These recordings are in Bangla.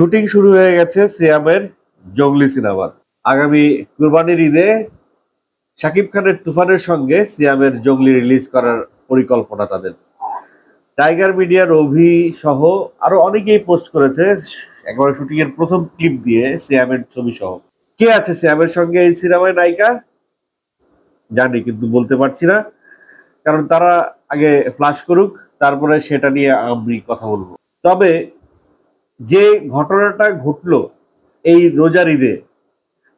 শুটিং শুরু হয়ে গেছে সিয়ামের জঙ্গলি সিনেমার আগামী কুরবানির ঈদে শাকিব খানের তুফানের সঙ্গে সিয়ামের জঙ্গলি রিলিজ করার পরিকল্পনা তাদের। টাইগার মিডিয়ার অভি সহ আরও অনেকেই পোস্ট করেছে একবার শুটিং এর প্রথম ক্লিপ দিয়ে সিয়ামের ছবি সহ কে আছে সিয়ামের সঙ্গে এই সিনেমায় নায়িকা? জানি, কিন্তু বলতে পারছি না। কারণ তারা আগে ফ্লাশ করুক, তারপরে সেটা নিয়ে আমি কথা বলব। তবে যে ঘটনাটা ঘটলো এই রোজার ঈদে,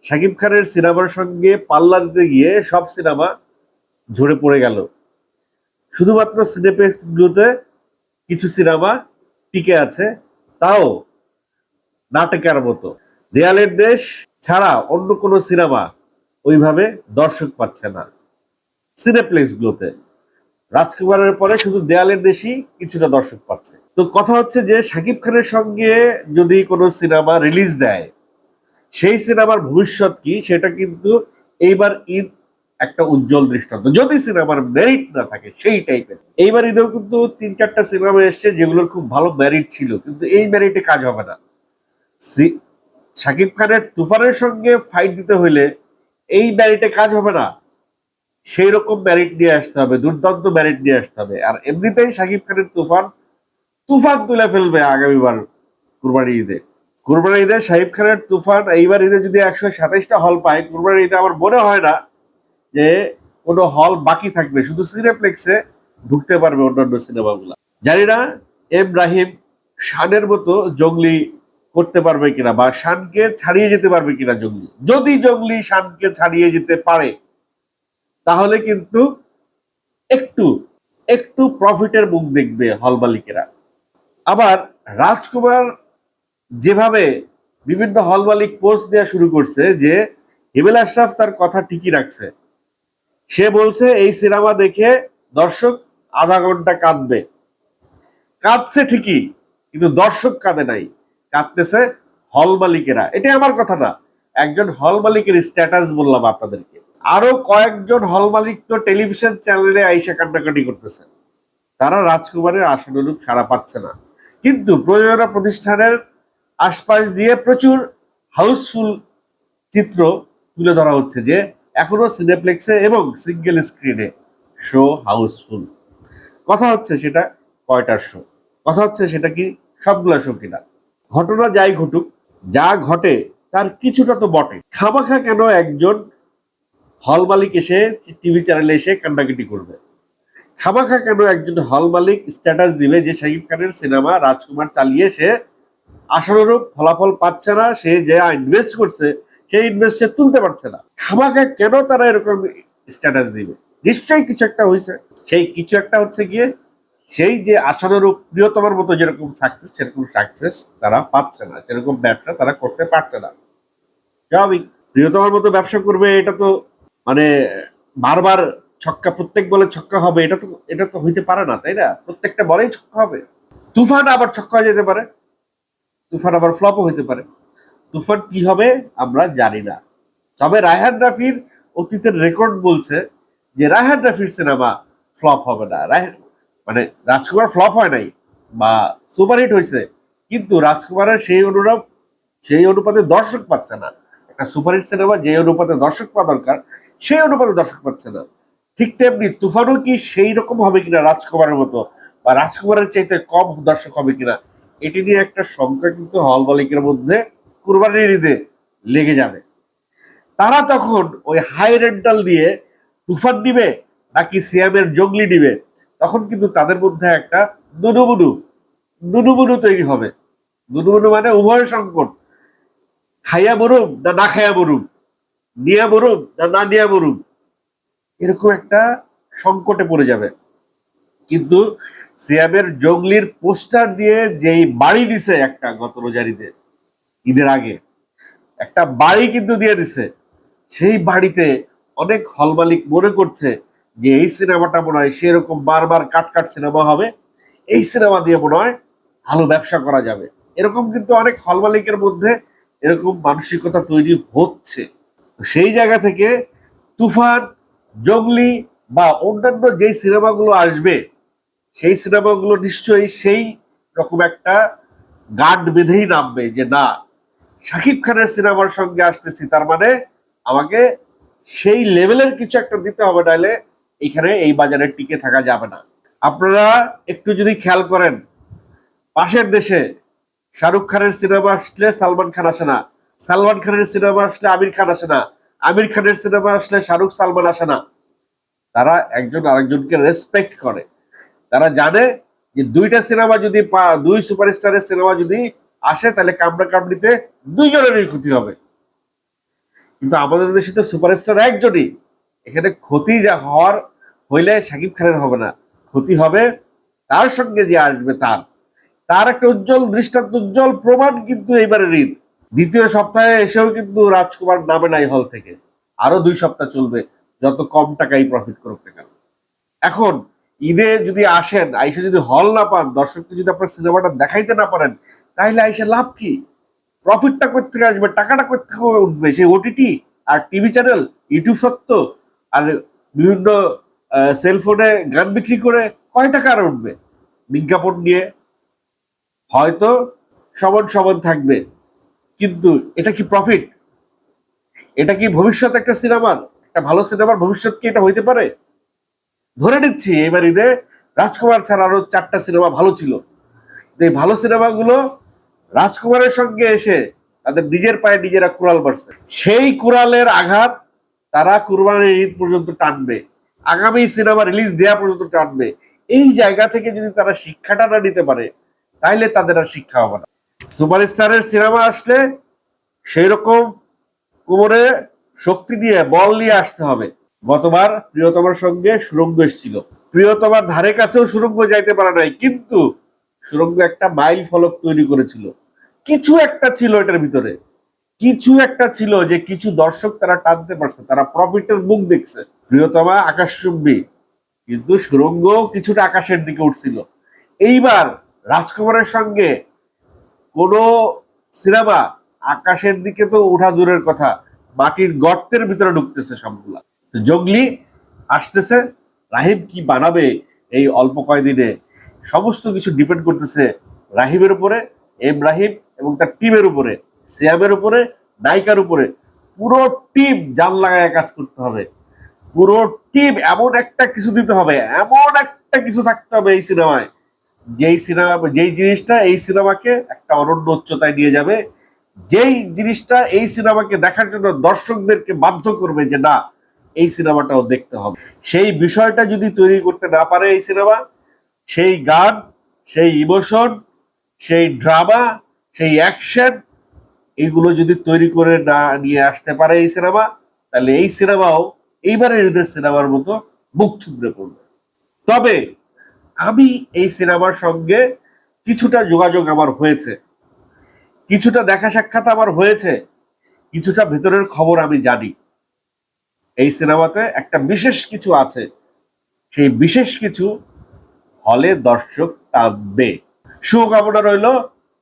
শাকিব খানের সিনেমার সঙ্গে পাল্লা দিতে গিয়ে সব সিনেমা ঝরে পড়ে গেল। শুধুমাত্র সিনেপ্লেক্সগুলোতে কিছু সিনেমা টিকে আছে, তাও নাটকের মতো। দেয়ালের দেশ ছাড়া অন্য কোনো সিনেমা ওইভাবে দর্শক পাচ্ছে না। সিনেপ্লেক্সগুলোতে রাজকুমারের পরে শুধু দেয়ালের দেশই কিছুটা দর্শক পাচ্ছে। তো কথা হচ্ছে যে, শাকিব খানের সঙ্গে যদি কোনো সিনেমা রিলিজ দেয়, সেই সিনেমার ভবিষ্যৎ কি? সেটা কিন্তু এইবার ঈদ একটা উজ্জ্বল দৃষ্টান্ত। যদি সিনেমার মেরিট না থাকে, সেই টাইপের এইবার ঈদেও কিন্তু তিন চারটা সিনেমা এসছে যেগুলোর খুব ভালো মেরিট ছিল, কিন্তু এই মেরিটে কাজ হবে না। শাকিব খানের তুফানের সঙ্গে ফাইট দিতে হইলে এই মেরিটে কাজ হবে না। সেই রকম ম্যারিট নিয়ে আসতে হবে, দুর্দান্ত ম্যারিট নিয়ে আসতে হবে। আর এমনিতেই শাকিব খানের তুফান তুফান তুলে ফেলবে আগামীবার কুরবানি ঈদে। কুরবানি ঈদে শাহিব খানের তুফান, এইবার ঈদে যদি একশো সাতাইশটা হল পায়, কুরবানি ঈদে আমার মনে হয় না যে কোনো হল বাকি থাকবে। শুধু সিনেপ্লেক্সে ঢুকতে পারবে অন্যান্য সিনেমাগুলো। জানি না, এম রাহিম শানের মতো জঙ্গলি করতে পারবে কিনা, বা শানকে ছাড়িয়ে যেতে পারবে কিনা জঙ্গলি। যদি জঙ্গলি শানকে ছাড়িয়ে যেতে পারে তাহলে কিন্তু একটু একটু প্রফিটের মুখ দেখবে হল মালিকেরা। আবার রাজকুমার যেভাবে বিভিন্ন হল মালিক পোস্ট দেওয়া শুরু করছে যে হিমেল আশরাফ তার কথা ঠিকই রাখছে। সে বলছে, এই সিনেমা দেখে দর্শক আধা ঘণ্টা কাঁদবে। কাঁদছে ঠিকই, কিন্তু দর্শক কাঁদে নাই। কাঁদতেছে হল মালিকেরা। এটা আমার কথা না একজন হল মালিকের স্ট্যাটাস বললাম আপনাদেরকে। আরও কয়েকজন হল মালিক তো টেলিভিশন চ্যানেলে আইসা কান্নাকাটি করতেছে। তারা রাজকুমারের আশানুরূপ সাড়া পাচ্ছে না। কিন্তু প্রযোজনা প্রতিষ্ঠানের আশপাশ দিয়ে প্রচুর হাউসফুল চিত্র তুলে ধরা হচ্ছে যে, এখনও সিনেপ্লেক্সে এবং সিঙ্গেল স্ক্রিনে শো হাউসফুল। কথা হচ্ছে সেটা কয়টার শো? কথা হচ্ছে সেটা কি সবগুলা শো কিনা? ঘটনা যাই ঘটুক, যা ঘটে তার কিছুটা তো বটে। খামাখা কেন একজন হল মালিক এসে টিভি চ্যানেলে এসে কান্নাকাটি করবে। খামাখা কেন একজন হল মালিক স্ট্যাটাস দিবে যে শাকিব খানের সিনেমা রাজকুমার চালিয়ে সে আশানুরূপ ফলাফল পাচ্ছে না, সে যে ইনভেস্ট করছে সেই ইনভেস্ট সে তুলতে পারছে না। খামাখা কেন তারা এরকম স্ট্যাটাস দিবে? নিশ্চয়ই কিছু একটা হয়েছে সেই কিছু একটা হচ্ছে গিয়ে সেই যে আশানুরূপ প্রিয়তমার মতো যেরকম সাকসেস সেরকম সাকসেস তারা পাচ্ছে না। সেরকম ব্যবসা তারা করতে পারছে না। স্বাভাবিক প্রিয়তমার মতো ব্যবসা করবে, এটা তো মানে বারবার ছক্কা, প্রত্যেক বলে ছক্কা হবে, এটা তো এটা তো হইতে পারে না, তাই না? প্রত্যেকটা বলেই ছক্কা হবে। তুফান আবার ছক্কা হয়ে যেতে পারে। তুফান আবার ফ্লপও হইতে পারে। তুফান কি হবে আমরা জানি না। তবে রায়হান রাফির অতীতের রেকর্ড বলছে যে রায়হান রাফির সিনেমা ফ্লপ হবে না। রায়হান মানে রাজকুমার ফ্লপ হয় নাই বা সুপারহিট হয়েছে কিন্তু রাজকুমারের সেই অনুরূপ, সেই অনুপাতে দর্শক পাচ্ছে না। একটা সুপারহিট সিনেমা যে অনুপাতে দর্শক পাওয়া দরকার, সেই অনুপাতে দর্শক পাচ্ছে না। ঠিক তেমনি তুফানও কি সেই রকম হবে কিনা রাজকুমারের মতো? বা রাজকুমারের চাইতে কম দর্শক হবে কিনা? এটি নিয়ে একটা সংখ্যা কিন্তু হল মালিকের মধ্যে কুরবানির ঈদে লেগে যাবে। তারা তখন ওই হাই রেন্টাল দিয়ে তুফান নিবে, নাকি সিয়ামের জঙ্গলি নিবে? তখন কিন্তু তাদের মধ্যে একটা নুনুবুনু নুনুবুনু তৈরি হবে। নুনুবুনু মানে উভয় সংকট। খাইয়া মরুম না না খাইয়া মরুম? নিয়া মরুম না না নিয়া মরুম? এরকম একটা সংকটে পড়ে যাবে। কিন্তু সিয়ামের জঙ্গলির পোস্টার দিয়ে যেই বাড়ি দিছে একটা গত রোজারিতে, ঈদের আগে, একটা বাড়ি কিন্তু দিয়ে দিছে। সেই বাড়িতে অনেক হল মালিক মনে করছে যে এই সিনেমাটা মনে হয় সেরকম বারবার কাট কাট সিনেমা হবে, এই সিনেমা দিয়ে মনে হয় ভালো ব্যবসা করা যাবে। এরকম কিন্তু অনেক হল মালিকের মধ্যে এরকম মানসিকতা তৈরি হচ্ছে। সেই জায়গা থেকে তুফান, জঙ্গলি বা অন্যান্য যেই সিনেমাগুলো আসবে, সেই সিনেমাগুলো নিশ্চয়ই সেই রকম একটা গার্ড বেঁধেই নামবে যে, না, শাকিব খানের সিনেমার সঙ্গে আসতেছি। তার মানে আমাকে সেই লেভেলের কিছু একটা দিতে হবে, নাহলে এখানে এই বাজারে টিকে থাকা যাবে না। আপনারা একটু যদি খেয়াল করেন, পাশের দেশে শাহরুখ খানের সিনেমা আসলে সালমান খান আসে না। সালমান খানের সিনেমা আসলে আমির খান আসে না। আমির খানের সিনেমা আসলে শাহরুখ সালমান আসে না। তারা একজন আরেকজনকে রেসপেক্ট করে। তারা জানে যে দুইটা সিনেমা যদি দুই সুপারস্টারের সিনেমা যদি আসে, তাহলে কামড়া কামড়িতে দুইজনেরই ক্ষতি হবে। কিন্তু আমাদের দেশে তো সুপারস্টার একজনই। এখানে ক্ষতি যা হওয়ার হইলে শাকিব খানের হবে না। ক্ষতি হবে তার সঙ্গে যে আসবে তার। তার একটা উজ্জ্বল, দৃষ্টান্ত উজ্জ্বল প্রমাণ কিন্তু এইবারের ঈদ। দ্বিতীয় সপ্তাহে এসেও কিন্তু রাজকুমার নামে নাই হল থেকে। আরও দুই সপ্তাহ চলবে, যত কম টাকাই প্রফিট করুক না কেন। এখন ঈদে যদি আসেন আইসে যদি হল না পান দর্শককে যদি আপনার সিনেমাটা দেখাইতে না পারেন, তাহলে আইসে লাভ কি? প্রফিটটা থেকে আসবে? টাকাটা থেকে উঠবে? সেই ওটিটি আর টিভি চ্যানেল ইউটিউব সত্য, আর বিভিন্ন সেলফোনে গান বিক্রি করে কয় টাকা আর উঠবে? বিজ্ঞাপন নিয়ে হয়তো সমান সমান থাকবে। কিন্তু এটা কি প্রফিট এটা কি ভবিষ্যৎ একটা সিনেমার একটা ভালো সিনেমার ভবিষ্যৎ কি এটা হইতে পারে? ধরে নিচ্ছি, এবার ঈদে রাজকুমার ছাড়া আরও চারটা সিনেমা ভালো ছিল। এই ভালো সিনেমাগুলো রাজকুমারের সঙ্গে এসে তাদের নিজের পায়ে নিজেরা কুড়াল মারছে। সেই কুড়ালের আঘাত তারা কুরবানির ঈদ পর্যন্ত টানবে। আগামী সিনেমা রিলিজ দেওয়া পর্যন্ত টানবে। এই জায়গা থেকে যদি তারা শিক্ষাটা না নিতে পারে তাইলে তাদের আর শিক্ষা হবে না। সুপারস্টারের সিনেমা আসলে সেই রকম কোমরে শক্তি নিয়ে, বল নিয়ে আসতে হবে। গতবার প্রিয়তমার সঙ্গে সুরঙ্গ এসেছিল। প্রিয়তমার ধারে কাছেও সুরঙ্গ যাইতে পারে নাই, কিন্তু সুরঙ্গ একটা মাইল ফলক তৈরি করেছিল। কিছু একটা ছিল এটার ভিতরে। কিছু একটা ছিল যে কিছু দর্শক তারা টানতে পারছে, তারা প্রফিটের মুখ দেখছে। প্রিয়তমা আকাশচুম্বী, কিন্তু সুরঙ্গ কিছুটা আকাশের দিকে উঠছিল। এইবার রাজকুমারের সঙ্গে কোন সিনেমা আকাশের দিকে তো উঠা দূরের কথা, মাটির গর্তের ভিতরে ঢুকতেছে সবগুলা। জঙ্গলি আসতেছে রাহিব কি বানাবে এই অল্প কয়দিনে? সমস্ত কিছু ডিপেন্ড করতেছে রাহিবের উপরে, এম রাহিব এবং তার টিমের উপরে, সিয়ামের উপরে, নায়িকার উপরে। পুরো টিম জাল লাগায় কাজ করতে হবে। পুরো টিম এমন একটা কিছু দিতে হবে, এমন একটা কিছু থাকতে হবে এই সিনেমায় যেই সিনেমা, যেই জিনিসটা এই সিনেমাকে একটা অনন্য উচ্চতায় নিয়ে যাবে, যেই জিনিসটা এই সিনেমাকে দেখার জন্য দর্শকদেরকে বাধ্য করবে যে না, এই সিনেমাটাও দেখতে হবে। সেই বিষয়টা যদি তৈরি করতে না পারে এই সিনেমা, সেই গান, সেই ইমোশন সেই ড্রামা সেই অ্যাকশন এগুলো যদি তৈরি করে না নিয়ে আসতে পারে এই সিনেমা, তাহলে এই সিনেমাও এইবারের ঈদের সিনেমার মতো মুখ থুবড়ে পড়বে। তবে আমি এই সিনেমার সঙ্গে কিছুটা যোগাযোগ আমার হয়েছে। কিছুটা দেখা সাক্ষাৎ আমার হয়েছে, কিছুটা ভেতরের খবর আমি জানি। এই সিনেমাতে একটা বিশেষ কিছু আছে, সেই বিশেষ কিছু হলে দর্শক টানবে শুভকামনা রইল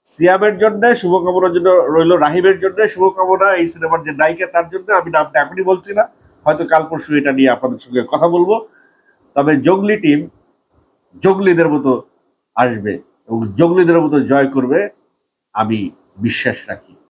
সিয়ামের জন্য, শুভকামনা জন্য রইল রাহিমের জন্য, শুভকামনা এই সিনেমার যে নায়িকা তার জন্য, আমি নামটা এখনই বলছি না, হয়তো কাল পরশু এটা নিয়ে আপনাদের সঙ্গে কথা বলব। তবে জঙ্গলি টিম জঙ্গলিদের মতো আসবে এবং জঙ্গলিদের মতো জয় করবে আমি বিশ্বাস রাখি।